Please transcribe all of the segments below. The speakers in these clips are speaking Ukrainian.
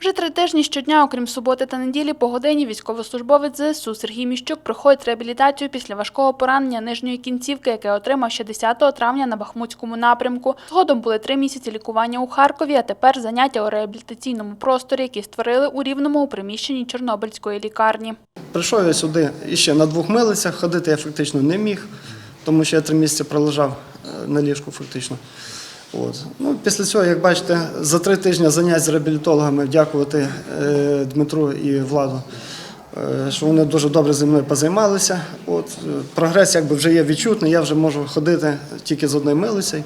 Вже три тижні щодня, окрім суботи та неділі, по годині військовослужбовець ЗСУ Сергій Міщук проходить реабілітацію після важкого поранення нижньої кінцівки, яке отримав ще 10 травня на Бахмутському напрямку. Згодом були три місяці лікування у Харкові, а тепер заняття у реабілітаційному просторі, які створили у Рівному у приміщенні Чорнобильської лікарні. Прийшов я сюди іще на двох милицях, ходити я фактично не міг, тому що я три місяці пролежав е, на ліжку фактично. От. Ну, після цього, як бачите, за три тижні занять з реабілітологами дякувати е, Дмитру і Владу, е, що вони дуже добре зі мною позаймалися. От, е, прогрес якби вже є відчутний, я вже можу ходити тільки з одною милицею.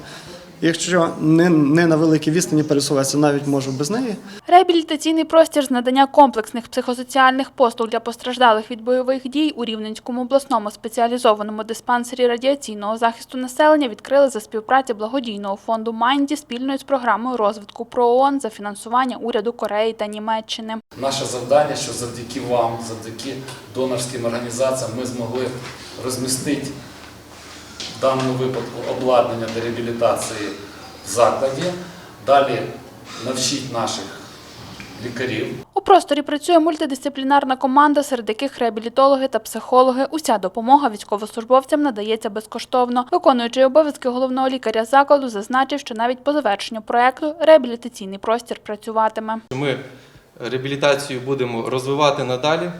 Якщо не, не на великій відстані пересуватися, навіть можу без неї. Реабілітаційний простір з надання комплексних психосоціальних послуг для постраждалих від бойових дій у Рівненському обласному спеціалізованому диспансері радіаційного захисту населення відкрили за співпраці благодійного фонду Майнді спільно з програмою розвитку ПРООН за фінансування уряду Кореї та Німеччини. Наше завдання, що завдяки вам, завдяки донорським організаціям ми змогли розмістити в даному випадку обладнання для реабілітації в закладі. Далі навчити наших лікарів У просторі працює мультидисциплінарна команда, серед яких реабілітологи та психологи. Уся допомога військовослужбовцям надається безкоштовно. Виконуючий обов'язки головного лікаря закладу зазначив, що навіть по завершенню проекту реабілітаційний простір працюватиме. Ми реабілітацію будемо розвивати надалі.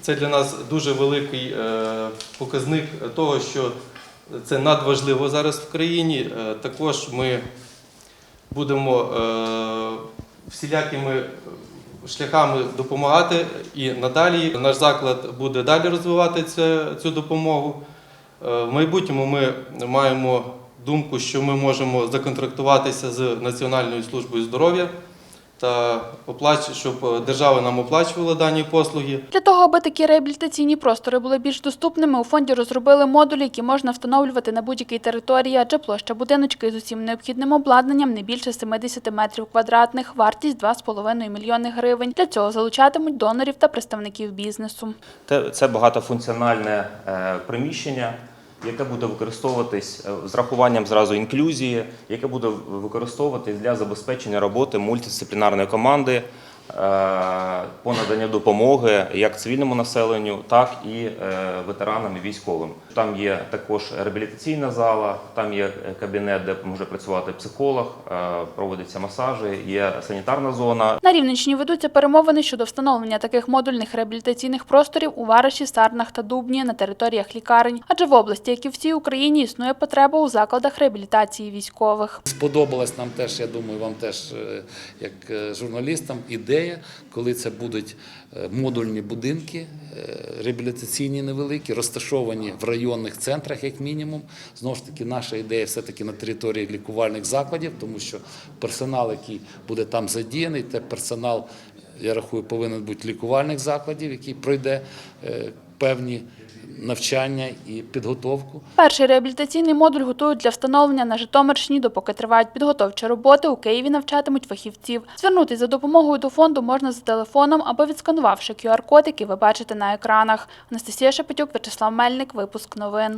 Це для нас дуже великий е, показник того, що це надважливо зараз в країні. Е, Також ми будемо е, всілякими шляхами допомагати і надалі. Наш заклад буде далі розвивати цю допомогу. Е, В майбутньому ми маємо думку, що ми можемо законтрактуватися з Національною службою здоров'я та оплач- щоб е, держава нам оплачувала дані послуги. Для того, аби такі реабілітаційні простори були більш доступними, у фонді розробили модулі, які можна встановлювати на будь-якій території, адже площа будиночки з усім необхідним обладнанням не більше 70 метрів квадратних, вартість 2,5 мільйони гривень. Для цього залучатимуть донорів та представників бізнесу. Це багатофункціональне е, приміщення, яке буде використовуватись е, з рахуванням зразу інклюзії, яке буде використовуватись для забезпечення роботи мультидисциплінарної команди по наданню допомоги як цивільному населенню, так і е, ветеранам і військовим. Там є також реабілітаційна зала, там є е, кабінет, де може працювати психолог, е, проводяться масажі, є санітарна зона, На Рівненщині ведуться перемовини щодо встановлення таких модульних реабілітаційних просторів у Вараші, Сарнах та Дубні на територіях лікарень. Адже в області, як і в всій Україні, існує потреба у закладах реабілітації військових. Сподобалась нам теж, я думаю, вам теж, е, як е, журналістам, ідея, коли це будуть е, модульні будинки, е, реабілітаційні невеликі, розташовані в районних центрах, як мінімум. Знову ж таки, наша ідея все-таки на території лікувальних закладів, тому що персонал, який буде там задіяний, це персонал, я рахую, повинен бути лікувальних закладів, який пройде е, певні навчання і підготовку. Перший реабілітаційний модуль готують для встановлення на Житомирщині, допоки тривають підготовчі роботи. У Києві навчатимуть фахівців. Звернутися за допомогою до фонду можна за телефоном або відсканувавши QR-код, який ви бачите на екранах. Анастасія Шепетюк, Вячеслав Мельник, випуск новин.